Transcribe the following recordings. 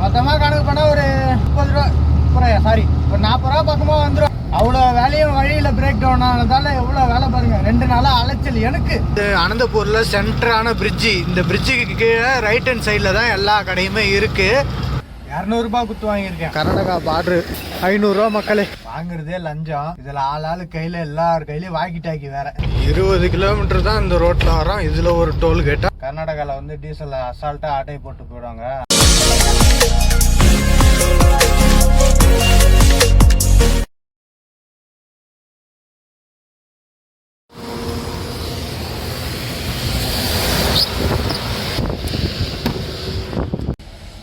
மொத்தமாக கணக்கு பண்ணால் ஒரு முப்பது ரூபா அப்புறம் சாரி ஒரு நாற்பது ரூபா பக்கமாக வந்துடும் அவ்வளோ வேலையும் வழியில் பிரேக் டவுன் ஆனதால எவ்வளோ வேலை பாருங்க. ரெண்டு நாளாக அலைச்சல் எனக்கு. இது அனந்தபூரில் சென்டரான பிரிட்ஜி இந்த பிரிட்ஜுக்கு கீழே ரைட் ஹேண்ட் சைடில் தான் எல்லா கடையுமே இருக்குது இரநூறுபா குத்து வாங்கியிருக்கேன். கர்நாடகா பார்டரு ஐநூறுரூவா மக்களே. வாங்குறதே லஞ்சம். இதில் ஆள் ஆளு கையில் எல்லார் கையிலையும் வாக்கி டாக்கி வேற. இருபது கிலோமீட்டர் தான் இந்த ரோட்டில் வரோம் இதில் ஒரு டோல் கேட்டா கர்நாடகாவில் வந்து டீசல் அசால்ட்டாக ஆட்டை போட்டு போயிடுவாங்க.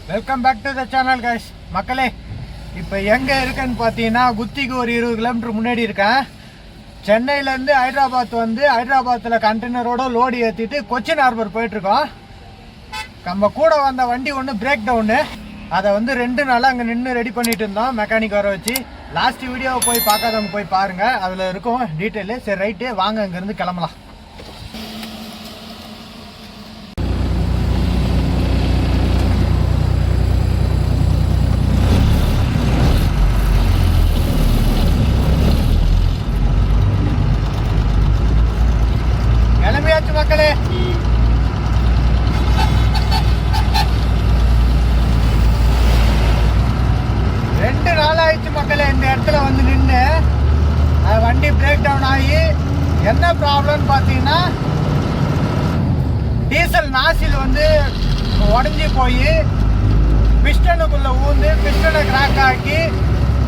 Welcome back to the channel guys மக்களே இப்போ எங்கே இருக்கேன்னு பார்த்தீங்கன்னா குத்திக்கு ஒரு இருபது கிலோமீட்டர் முன்னாடி இருக்கேன். சென்னையிலேருந்து ஹைதராபாத் வந்து ஹைதராபாத்தில் கண்டெய்னரோட லோடு ஏற்றிட்டு கொச்சின் ஹார்பர் போயிட்டுருக்கோம் நம்ம கூட வந்த வண்டி ஒன்று பிரேக் டவுனு அதை வந்து ரெண்டு நாளாக அங்கே நின்று ரெடி பண்ணிட்டு இருந்தோம் மெக்கானிக் வர வச்சு. லாஸ்ட் வீடியோவை போய் பார்க்காதவங்க போய் பாருங்கள் அதில் இருக்கும் டீட்டெயிலு சரி ரைட்டு வாங்க அங்கேருந்து கிளம்பலாம் கிளம்பியாச்சு மக்களே ரெண்டு நாள் ஆயிடுச்சு மக்களே இந்த இடத்துல வந்து நின்று வண்டி பிரேக் டவுன் ஆகி என்ன ப்ராப்ளம்னு பார்த்தீங்கன்னா டீசல் நாசில் வந்து உடஞ்சி போய் பிஸ்டனுக்குள்ளே ஊந்து பிஸ்டனை கிராக் ஆக்கி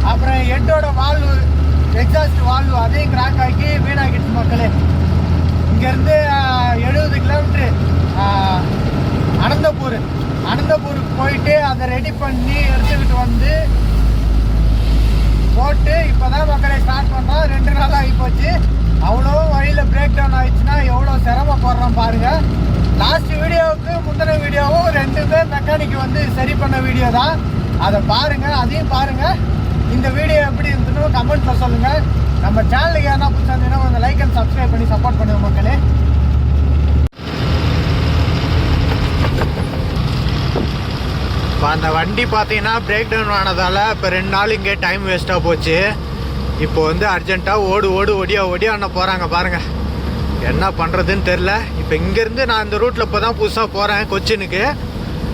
அப்புறம் ஹெட்டோட வால்வு எக்ஸாஸ்ட் வால்வு அதையும் கிராக் ஆக்கி வீணாக்கிடுச்சு மக்களே. இங்கேருந்து எழுபது கிலோமீட்ரு அனந்தபூர் அனந்தபூருக்கு போயிட்டு அதை ரெடி பண்ணி எடுத்துக்கிட்டு வந்து போட்டு இப்போ தான் மக்களை ஸ்டார்ட் பண்ணோம் ரெண்டு நாள் ஆகி போச்சு. அவ்வளோ வழியில் பிரேக் டவுன் ஆயிடுச்சுன்னா எவ்வளோ சிரமப்படுறோம் பாருங்கள் லாஸ்ட் வீடியோவுக்கு முந்தின வீடியோவும் ரெண்டுமே மெக்கானிக் வந்து சரி பண்ண வீடியோ தான். அதை பாருங்கள் அதையும் பாருங்கள் இந்த வீடியோ எப்படி இருந்துன்னு கமெண்ட்டில் சொல்லுங்கள் நம்ம சேனலுக்கு என்ன புதுசாக இருந்தீங்கன்னா கொஞ்சம் லைக் அண்ட் சப்ஸ்கிரைப் பண்ணி சப்போர்ட் பண்ணுங்க மக்களே. இப்போ அந்த வண்டி பார்த்தீங்கன்னா பிரேக் டவுன் ஆனதால் இப்போ ரெண்டு நாள் இங்கே டைம் வேஸ்ட்டாக போச்சு. இப்போ வந்து அர்ஜென்ட்டாக ஓடு ஓடு ஒடியா ஒடியா அண்ணா போகிறாங்க பாருங்கள் என்ன பண்ணுறதுன்னு தெரில இப்போ இங்கேருந்து நான் இந்த ரூட்டில் இப்போ தான் புதுசாக போகிறேன் கொச்சினுக்கு.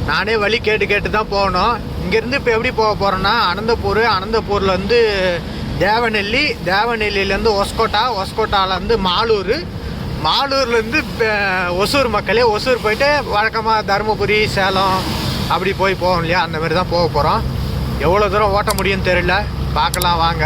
நானே வழி கேட்டு கேட்டு தான் போகணும். இங்கேருந்து இப்போ எப்படி போக போகிறேன்னா அனந்தபூர் அனந்தபூர்லேருந்து வந்து தேவநெல்லி தேவநெல்லியிலேருந்து ஒஸ்கோட்டா ஒஸ்கோட்டாலேருந்து மாலூர். மாலூர்லேருந்து ஒசூர் மக்களே ஒசூர் போயிட்டு வழக்கமாக தருமபுரி சேலம் அப்படி போய் போகணும் இல்லையா? அந்த மாதிரி தான் போக போகிறோம் எவ்வளோ தூரம் ஓட்ட முடியும்னு தெரியல. பார்க்கலாம் வாங்க.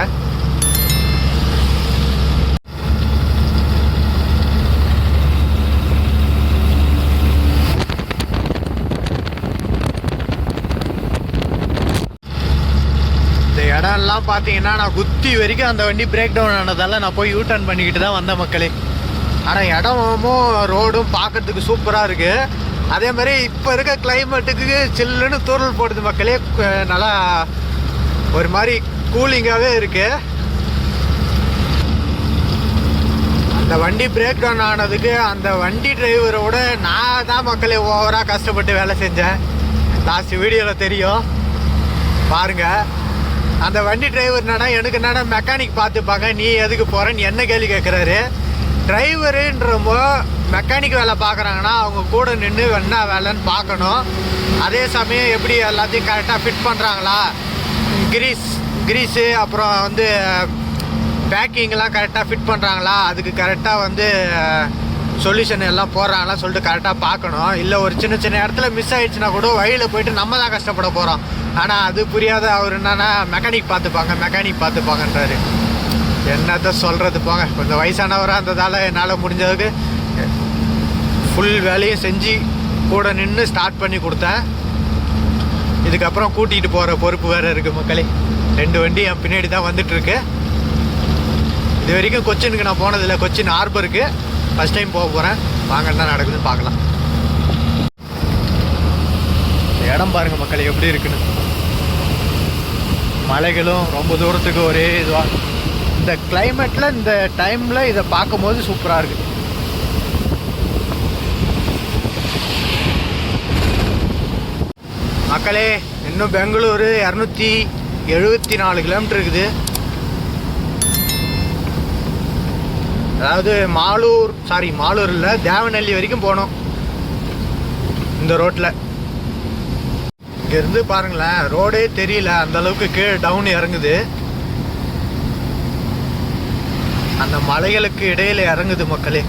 இந்த பார்த்தீங்கன்னா நான் குத்தி வரைக்கும் அந்த வண்டி பிரேக் டவுன் ஆனதால் நான் போய் யூ டர்ன் பண்ணிக்கிட்டு தான் வந்தேன் மக்களே. ஆனால் இடமும் ரோடும் பார்க்கறதுக்கு சூப்பராக இருக்குது அதே மாதிரி இப்போ இருக்க கிளைமேட்டுக்கு சில்லுன்னு தூரல் போடுது மக்களே. நல்லா ஒரு மாதிரி கூலிங்காகவே இருக்குது அந்த வண்டி பிரேக் டவுன் ஆனதுக்கு அந்த வண்டி டிரைவரோட நான் தான் மக்களே ஓவராக கஷ்டப்பட்டு வேலை செஞ்சேன். லாஸ்ட் வீடியோவில் தெரியும். பாருங்கள் அந்த வண்டி டிரைவர் என்னடா எனக்கு என்னடா மெக்கானிக் பார்த்துப்பாங்க நீ எதுக்கு போகிறேன்னு என்ன கேள்வி கேட்குறாரு? டிரைவருன்றப்போ மெக்கானிக் வேலை பார்க்குறாங்கன்னா அவங்க கூட நின்று என்ன வேலைன்னு பார்க்கணும். அதே சமயம் எப்படி எல்லாத்தையும் கரெக்டாக ஃபிட் பண்ணுறாங்களா கிரீஸ் கிரீஸு அப்புறம் வந்து பேக்கிங்லாம் கரெக்டாக ஃபிட் பண்ணுறாங்களா அதுக்கு கரெக்டாக வந்து சொல்யூஷன் எல்லாம் போடுறாங்களா சொல்லிட்டு கரெக்டாக பார்க்கணும். இல்லை ஒரு சின்ன சின்ன இடத்துல மிஸ் ஆயிடுச்சுன்னா கூட வழியில் போயிட்டு நம்ம தான் கஷ்டப்பட போகிறோம் ஆனால் அது புரியாத அவர் என்னன்னா மெக்கானிக் பார்த்துப்பாங்க மெக்கானிக் பார்த்துப்பாங்கன்றாரு. என்னத்த சொல்கிறது போங்க. கொஞ்சம் வயசானவராக இருந்ததால் என்னால் முடிஞ்சதுக்கு ஃபுல் வேலையும் செஞ்சு கூட நின்று ஸ்டார்ட் பண்ணி கொடுத்தேன். இதுக்கப்புறம் கூட்டிகிட்டு போகிற பொறுப்பு வேறு இருக்குது மக்களே. ரெண்டு வண்டி என் பின்னாடி தான் வந்துட்டுருக்கு இது வரைக்கும் கொச்சினுக்கு நான் போனதில்லை. கொச்சின் ஹார்பருக்கு ஃபஸ்ட் டைம் போக போகிறேன் வாங்க என்ன நடக்குதுன்னு பார்க்கலாம். இடம் பாருங்கள் மக்கள் எப்படி இருக்குன்னு. மலைகளும் ரொம்ப தூரத்துக்கு ஒரே இதுவாக இந்த கிளைமேட்டில் இந்த டைமில் இதை பார்க்கும்போது சூப்பராக இருக்குது மக்களே இன்னும் பெங்களூரு இரநூத்தி எழுபத்தி நாலு கிலோமீட்டர் இருக்குது. அதாவது மாலூர் சாரி மாலூர் இல்லை தேவநல்லி வரைக்கும் போகணும் இந்த ரோட்டில் இங்கேருந்து பாருங்களேன் ரோடே தெரியல. அந்த அளவுக்கு கீழே டவுன் இறங்குது. அந்த மலைகளுக்கு இடையில இறங்குது மக்களே.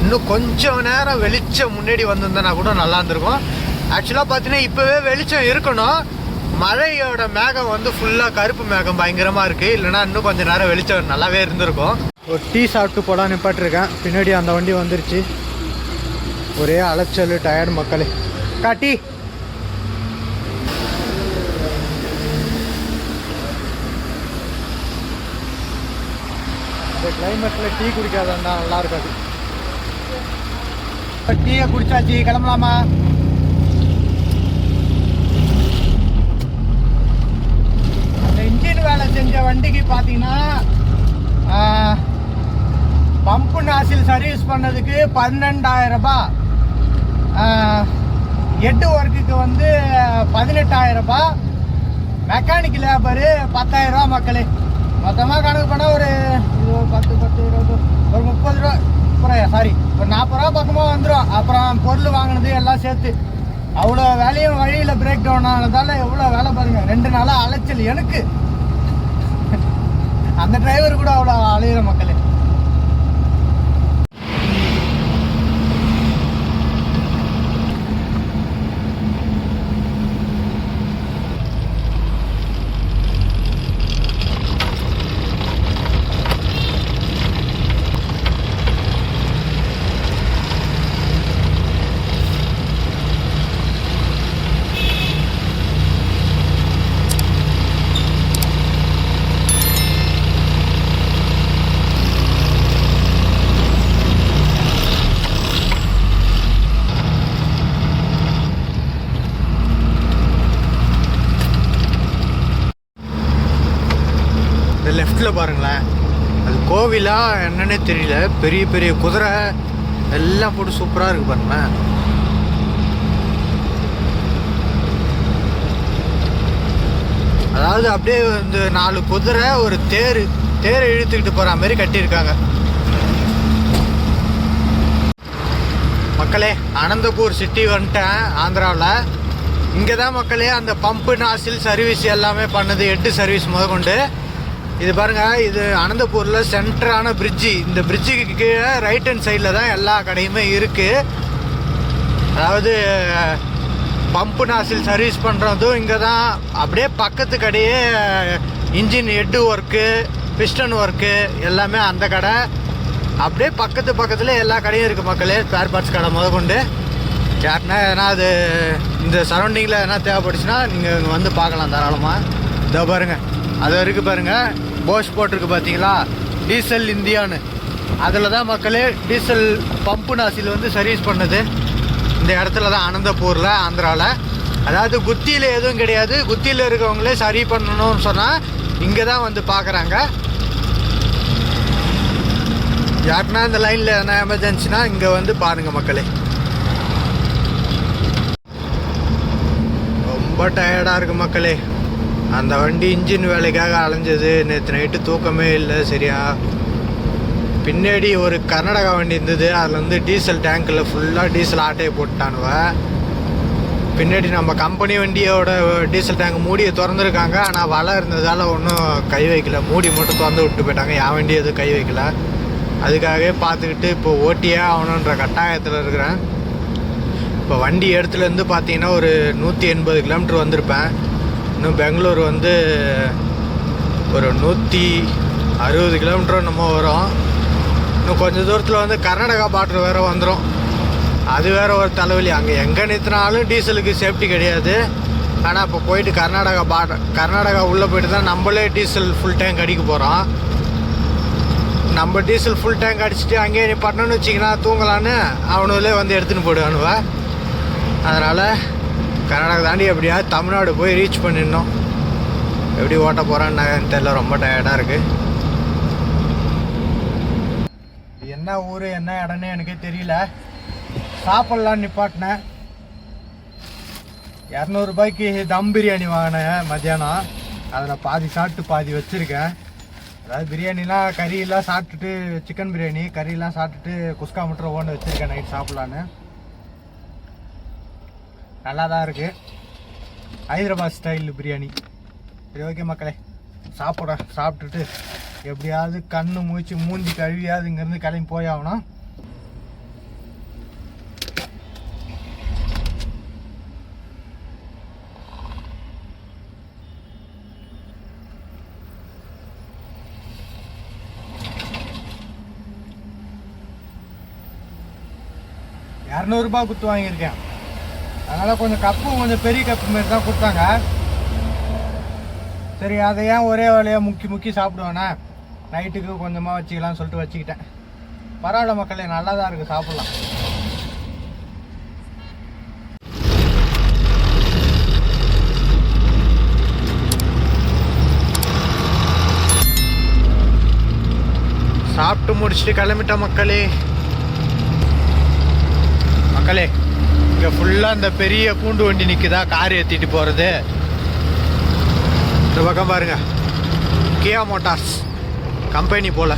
இன்னும் கொஞ்சம் நேரம் வெளிச்சம் முன்னாடி வந்திருந்தனா கூட நல்லா இருந்திருக்கும். ஆக்சுவலாக பார்த்தீங்கன்னா இப்போவே வெளிச்சம் இருக்கணும். மழையோட மேகம் வந்து ஃபுல்லாக கருப்பு மேகம் பயங்கரமாக இருக்குது இல்லைன்னா இன்னும் கொஞ்சம் நேரம் வெளிச்சம் நல்லாவே இருந்திருக்கும். ஒரு டீ சாப்பிட்டு போடா நிப்பாட்டிருக்கேன். பின்னாடி அந்த வண்டி வந்துருச்சு. ஒரே அலைச்சல் டயர்டு மக்களே. காட்டி இந்த கிளைமேட்டில் டீ குடிக்காதா நல்லா இருக்காது. டீயை குடிச்சாச்சு கிளம்பலாமா அந்த இன்ஜின் வேலை செஞ்ச வண்டிக்கு பார்த்தீங்கன்னா பம்பு நாசில் சர்வீஸ் பண்ணதுக்கு பன்னெண்டாயிரம் ரூபாய். எட்டு ஒர்க்குக்கு வந்து பதினெட்டாயிரம் ரூபாய். மெக்கானிக் லேபரு பத்தாயிரம் ரூபா மக்களே. மொத்தமாக கணக்கு பண்ணால் ஒரு இது பத்து பத்து இருபது ஒரு முப்பது ரூபா அப்புறம் சாரி ஒரு நாற்பது ரூபா பக்கமாக வந்துடும் அப்புறம் பொருள் வாங்கினது எல்லாம் சேர்த்து. அவ்வளோ வேலையும் வழியில் பிரேக் டவுன் ஆனதால எவ்வளோ வேலை பாருங்க. ரெண்டு நாளாக அலைச்சல் எனக்கு. அந்த டிரைவர் கூட அவ்வளோ அலையிற மக்களே இந்த லெஃப்டில் பாருங்களேன் அது என்னன்னே தெரியல. பெரிய பெரிய குதிரை எல்லாம் போட்டு சூப்பராக இருக்கு பாருங்களேன் அதாவது அப்படியே இந்த நாலு குதிரை ஒரு தேர் தேரை இழுத்துக்கிட்டு போகிற மாதிரி கட்டியிருக்காங்க. மக்களே அனந்தபூர் சிட்டி வந்துட்டேன் ஆந்திராவில். இங்கே தான் மக்களே அந்த பம்பு நாசில் சர்வீஸ் எல்லாமே பண்ணுது எட்டு சர்வீஸ் முதற்கொண்டு. இது பாருங்க இது அனந்தபூரில் சென்டரான பிரிட்ஜி இந்த பிரிட்ஜுக்கு கீழே ரைட் ஹேண்ட் சைடில் தான் எல்லா கடையுமே இருக்குது அதாவது பம்பு நாசில் சர்வீஸ் பண்ணுறதும் இங்கே தான். அப்படியே பக்கத்து கடையே engine head work piston work எல்லாமே அந்த கடை. அப்படியே பக்கத்து பக்கத்தில் எல்லா கடையும் இருக்குது மக்களே ஸ்பேர் பார்ட்ஸ் கடை முத கொண்டு. யாருன்னா எதனா அது இந்த சரௌண்டிங்கில் எதனா தேவைப்பட்டுச்சுன்னா நீங்கள் இங்கே வந்து பார்க்கலாம் தாராளமாக இதோ பாருங்கள் அது இருக்குது பாருங்கள் போஸ் போட்டிருக்கு பார்த்தீங்களா டீசல் இந்தியான்னு. அதில் தான் மக்களே டீசல் பம்பு நாசில் வந்து சர்வீஸ் பண்ணுது. இந்த இடத்துல தான் அனந்தபூரில் ஆந்திராவில் அதாவது குத்தியில் எதுவும் கிடையாது. குத்தியில் இருக்கவங்களே சரி பண்ணணும்னு சொன்னால் இங்கே தான் வந்து பார்க்குறாங்க யாருன்னா இந்த லைனில் எதனா எமர்ஜென்சினா இங்கே வந்து பாருங்கள் மக்களே. ரொம்ப டயர்டாக இருக்குது மக்களே. அந்த வண்டி இன்ஜின் வேலைக்காக அலைஞ்சது. நேற்று நைட்டு தூக்கமே இல்லை சரியா? பின்னாடி ஒரு கர்நாடகா வண்டி இருந்தது. அதில் வந்து டீசல் டேங்க்கில் ஃபுல்லாக டீசல் ஆட்டையை போட்டானுவ பின்னாடி நம்ம கம்பெனி வண்டியோட டீசல் டேங்க் மூடியை திறந்துருக்காங்க. ஆனால் வலை இருந்ததால் ஒன்றும் கை வைக்கல. மூடி மட்டும் திறந்து விட்டு போயிட்டாங்க. என் வண்டி எதுவும் கை வைக்கல. அதுக்காகவே பார்த்துக்கிட்டு இப்போ ஓட்டியே ஆகணுன்ற கட்டாயத்தில் இருக்கிறேன். இப்போ வண்டி இடத்துலேருந்து பார்த்தீங்கன்னா ஒரு நூற்றி எண்பது கிலோமீட்டர் வந்திருப்பேன். இன்னும் பெங்களூர் வந்து ஒரு நூற்றி அறுபது கிலோமீட்டர் என்னமோ வரும். இன்னும் கொஞ்சம் தூரத்தில் வந்து கர்நாடகா பார்டர் வேறு வந்துடும் அது வேற ஒரு தலைவலி. அங்கே எங்கே நிறுத்தினாலும் டீசலுக்கு சேஃப்டி கிடையாது. ஆனால் இப்போ போயிட்டு கர்நாடகா பார்டர் கர்நாடகா உள்ளே போயிட்டு தான் நம்மளே டீசல் ஃபுல் டேங்க் அடிக்க போகிறோம் நம்ம டீசல் ஃபுல் டேங்க் அடிச்சுட்டு அங்கேயே நிப்பாட்டணும்னு வச்சிங்கன்னா தூங்கலான்னு அவனுங்களே வந்து எடுத்துன்னு போயிடுவானுவ. அதனால் கர்நாடகா தாண்டி எப்படியா தமிழ்நாடு போய் ரீச் பண்ணிடணும். எப்படி ஓட்ட போகிறான்னு தெரியல ரொம்ப டயர்டாக இருக்குது என்ன ஊர் என்ன இடம்னு எனக்கே தெரியல. சாப்பிட்லான்னு நிப்பாட்டினேன். இரநூறுபாய்க்கு தம் பிரியாணி வாங்கினேன் மத்தியானம். அதில் பாதி சாப்பிட்டு பாதி வச்சுருக்கேன். அதாவது பிரியாணிலாம் கறியெல்லாம் சாப்பிட்டுட்டு சிக்கன் பிரியாணி கறியெல்லாம் சாப்பிட்டுட்டு குஸ்கா மட்டும் ஓன்னு வச்சுருக்கேன் நைட் சாப்பிட்லான்னு நல்லா தான் இருக்குது ஹைதராபாத் ஸ்டைல் பிரியாணி. சரி ஓகே மக்களே. சாப்பிட சாப்பிட்டுட்டு எப்படியாவது கண்ணு மூச்சு மூஞ்சி கழுவியாவது இங்கேருந்து கிளம்பி போய் ஆகணும். இரநூறுபா குத்து வாங்கியிருக்கேன். அதனால் கொஞ்சம் கப்பும் கொஞ்சம் பெரிய கப்பு மாரி தான் கொடுத்தாங்க. சரி அதை ஏன் ஒரே வேலையாக முக்கி முக்கி சாப்பிடுவேண்ணே நைட்டுக்கு கொஞ்சமாக வச்சுக்கலாம்னு சொல்லிட்டு வச்சுக்கிட்டேன். பரவாயில்ல மக்களே நல்லா தான் இருக்குது சாப்பிட்லாம். சாப்பிட்டு முடிச்சுட்டு கிளம்பிட்ட மக்களே. மக்களே இங்கே ஃபுல்லாக இந்த பெரிய பூண்டு வண்டி நிற்குதா கார் ஏற்றிட்டு போகிறது இந்த பக்கம் பாருங்க. கியா மோட்டார்ஸ் கம்பெனி போல்.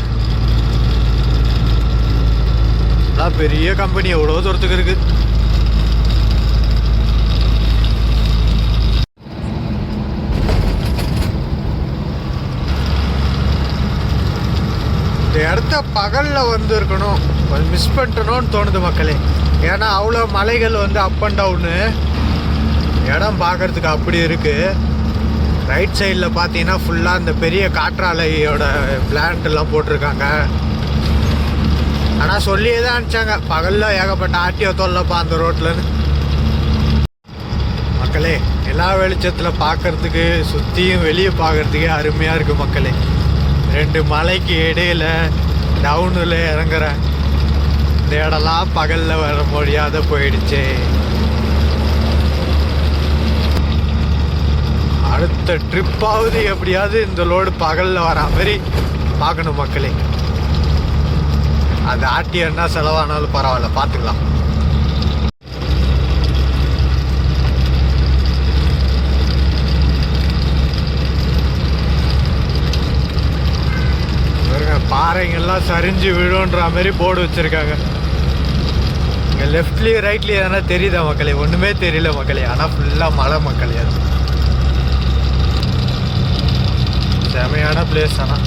அதான் பெரிய கம்பெனி எவ்வளோ தூரத்துக்கு இருக்குது இந்த இடத்த பகலில் வந்து இருக்கணும் கொஞ்சம் மிஸ் பண்ணிட்டணும்னு தோணுது மக்களே. ஏன்னா அவ்வளோ மலைகள் வந்து அப் அண்ட் டவுனு இடம் பார்க்கறதுக்கு அப்படி இருக்குது ரைட் சைடில் பார்த்தீங்கன்னா ஃபுல்லாக இந்த பெரிய காற்றாலையோட பிளான்ட்லாம் போட்டிருக்காங்க. ஆனால் சொல்லியே தான் அனுப்பிச்சாங்க. பகலில் ஏகப்பட்ட ஆட்டியோ தொல்லப்பா அந்த ரோட்லன்னு. மக்களே எல்லா வெளிச்சத்தில் பார்க்கறதுக்கு சுற்றியும் வெளியே பார்க்குறதுக்கே அருமையாக இருக்குது மக்களே. ரெண்டு மலைக்கு இடையில டவுனில் இறங்குறேன் இந்த இடம்லாம் பகலில் வர முடியாத போயிடுச்சே. அடுத்த ட்ரிப்பாவது எப்படியாவது இந்த லோடு பகலில் வர மாதிரி பார்க்கணும் மக்களே. அது ஆட்டி என்ன செலவானாலும் பரவாயில்ல பார்த்துக்கலாம். பாறைங்கள்லாம் சரிஞ்சு விழுன்ற மாதிரி போர்டு வச்சுருக்காங்க. இங்கே லெஃப்ட்லேயும் ரைட்லேயும் எதனா தெரியுதா மக்களே? ஒன்றுமே தெரியல மக்களே. ஆனால் ஃபுல்லாக மலை மக்களே அது. செமையான பிளேஸ் ஆனால்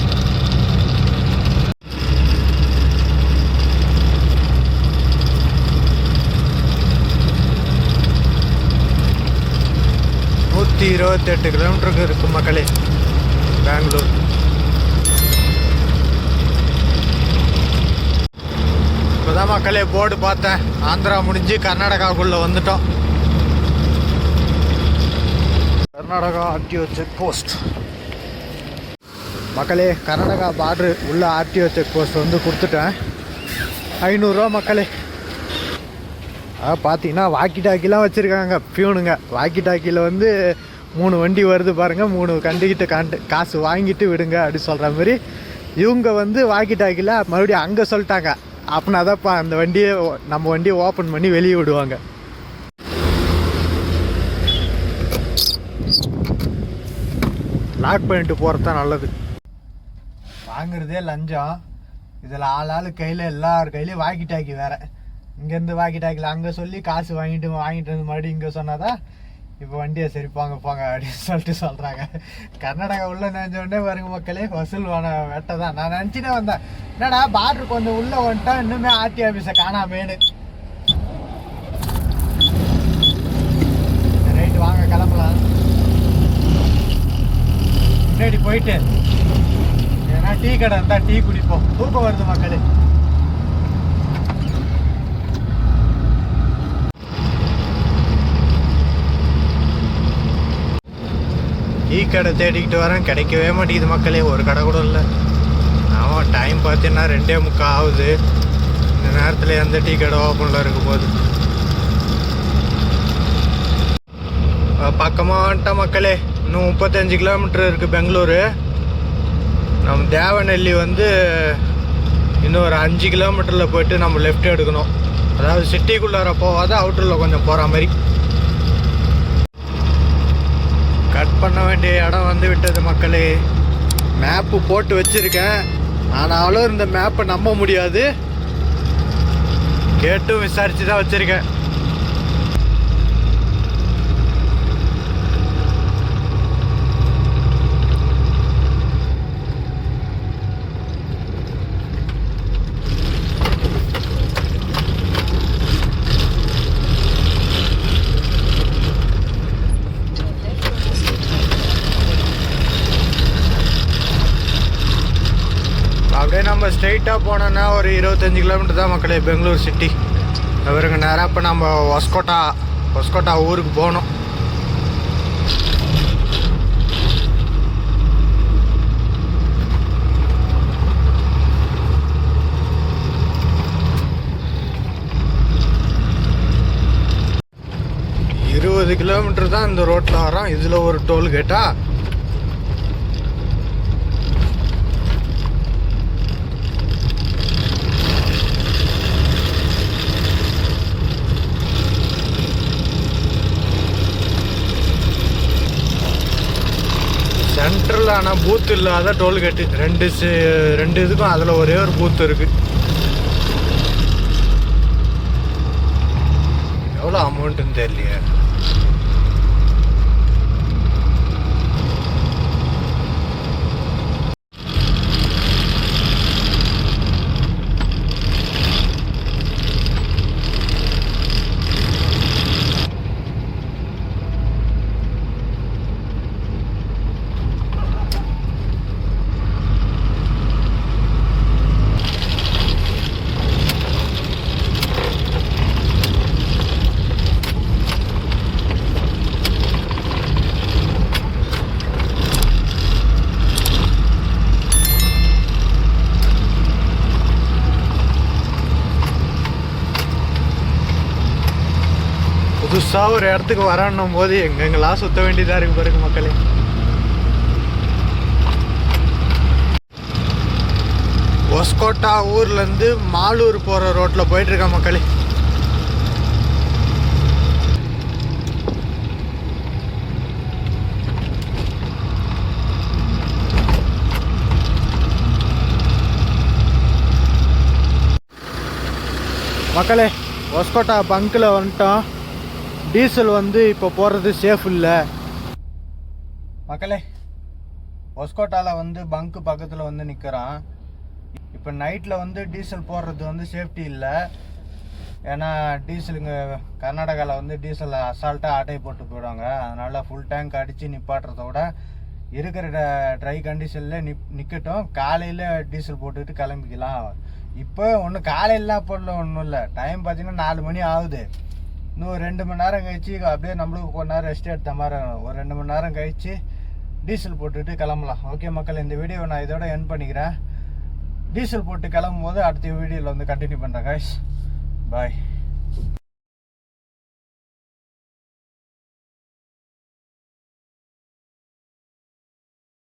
நூற்றி இருபத்தெட்டு கிலோமீட்டருக்கு இருக்கும் மக்களே. பெங்களூர். அதான் மக்களே போர்டு பார்த்தேன். ஆந்திரா முடிஞ்சு கர்நாடகாவுக்குள்ளே வந்துட்டோம். கர்நாடகா ஆர்டிஓ செக் போஸ்ட் மக்களே கர்நாடகா பார்டரு உள்ள ஆர்டிஓ செக் போஸ்ட் வந்து கொடுத்துட்டேன். ஐநூறுரூவா மக்களே. பார்த்தீங்கன்னா வாக்கி டாக்கிலாம் வச்சுருக்காங்க. பியூனுங்க. வாக்கி டாக்கியில் வந்து மூணு வண்டி வருது பாருங்கள் மூணு கண்டிக்கிட்ட காண்டு காசு வாங்கிட்டு விடுங்க அப்படி சொல்கிற மாதிரி. இவங்க வந்து வாக்கி டாக்கியில் மறுபடியும் அங்கே சொல்லிட்டாங்க. அப்படின்னா தான்ப்பா அந்த வண்டியை நம்ம வண்டியை ஓப்பன் பண்ணி வெளியே விடுவாங்க. லாக் பண்ணிட்டு போகிறது தான் நல்லது. வாங்குறதே லஞ்சம். இதில் ஆள் ஆள் கையில் எல்லார் கையிலையும் வாக்கி டாக்கி வேற. இங்கேருந்து வாக்கி டாக்கில் அங்கே சொல்லி காசு வாங்கிட்டு வாங்கிட்டு வந்து மறுபடியும் இங்கே சொன்னாதான் இப்போ வண்டியை சரி போங்க அப்படின்னு சொல்லிட்டு சொல்கிறாங்க கர்நாடகா உள்ள நினைஞ்சோடனே வருங்க மக்களே வசூல் வான வெட்ட தான். நான் நினச்சிட்டே வந்தேன். என்னடா பார்டர் கொஞ்சம் உள்ளே வந்துட்டா இன்னுமே ஆர்டி ஆஃபீஸை காணாமேனு. ரைட்டு வாங்க கிளம்பலாம். முன்னாடி போயிட்டு ஏன்னா டீ கடை இருந்தால் டீ குடிப்போம். தூக்கம் வருது மக்களே. டீ கடை தேடிக்கிட்டு வரேன் கிடைக்கவே மாட்டேங்குது மக்களே. ஒரு கடை கூட இல்லை. ஆமாம் டைம் பார்த்தீங்கன்னா ரெண்டே முக்கால் ஆகுது. இந்த நேரத்தில் எந்த டீ கடை ஓப்பனில் இருக்க போகுது? பக்கமாக மக்களே இன்னும் முப்பத்தஞ்சு கிலோமீட்டர் இருக்குது பெங்களூரு. நம்ம தேவநெல்லி வந்து இன்னும் ஒரு அஞ்சு கிலோமீட்டரில் போயிட்டு நம்ம லெஃப்ட் எடுக்கணும். அதாவது சிட்டிக்குள்ளார போகாத அவுட்டரில் கொஞ்சம் போகிற மாதிரி. பண்ண வேண்டிய இடம் வந்து விட்டது மக்களே. மேப்பு போட்டு வச்சுருக்கேன். ஆனாலும் இந்த மேப்பை நம்ப முடியாது. கேட்டும் விசாரிச்சு தான் வச்சுருக்கேன் அப்படியே நம்ம ஸ்ட்ரைட்டாக போனோன்னா ஒரு இருபத்தஞ்சி கிலோமீட்டர் தான் மக்களே பெங்களூர் சிட்டி இவருங்க நேராக இப்போ நம்ம ஒஸ்கோட்டா ஒஸ்கோட்டா ஊருக்கு போகணும் இருபது கிலோமீட்டர் தான் இந்த ரோட்டில் வரோம் இதில் ஒரு டோல் கேட்டா சென்ட்ரல் ஆனால் பூத் இல்லாத டோல்கேட்டு ரெண்டு ரெண்டு இதுக்கும் அதில் ஒரே ஒரு பூத் இருக்கு. எவ்வளோ அமௌண்ட்டுன்னு தெரியலையே. புதுசாக ஒரு இடத்துக்கு வரணும் போது எங்கெங்கெல்லாம் சுத்த வேண்டியதாக இருக்கு பாருங்க மக்களே. ஒஸ்கோட்டா ஊர்லேருந்து மாலூர் போகிற ரோட்டில் போயிட்டு மக்களே. மக்களே ஒஸ்கோட்டா பங்கில் வந்துட்டோம். டீசல் வந்து இப்போ போகிறது சேஃப் இல்லை. மக்களே ஒஸ்கோட்டாவில் வந்து பங்க்கு பக்கத்தில் வந்து நிற்கிறான் இப்போ நைட்டில் வந்து டீசல் போடுறது வந்து சேஃப்டி இல்லை. ஏன்னா டீசலுங்க கர்நாடகாவில் வந்து டீசல் அசால்ட்டாக ஆட்டை போட்டு போயிடுவாங்க. அதனால் ஃபுல் டேங்க் அடித்து நிப்பாட்டுறத விட இருக்கிற ட்ரை கண்டிஷனில் நிப் நிற்கட்டும் காலையில் டீசல் போட்டுட்டு கிளம்பிக்கலாம். இப்போ ஒன்றும் காலையிலாம் போடல ஒன்றும் இல்லை. டைம் பார்த்தீங்கன்னா நாலு மணி ஆகுது. இன்னும் ஒரு ரெண்டு மணி நேரம் கழிச்சு அப்படியே நம்மளுக்கு கொஞ்ச நேரம் ரெஸ்ட் எடுத்த மாதிரி ஒரு ரெண்டு மணி நேரம் கழிச்சு டீசல் போட்டுட்டு கிளம்பலாம். ஓகே மக்கள் இந்த வீடியோவை நான் இதோட என் பண்ணிக்கிறேன். டீசல் போட்டு கிளம்பும் போது அடுத்த வீடியோவில் வந்து கண்டினியூ பண்ணுறேன் கைஸ் பாய்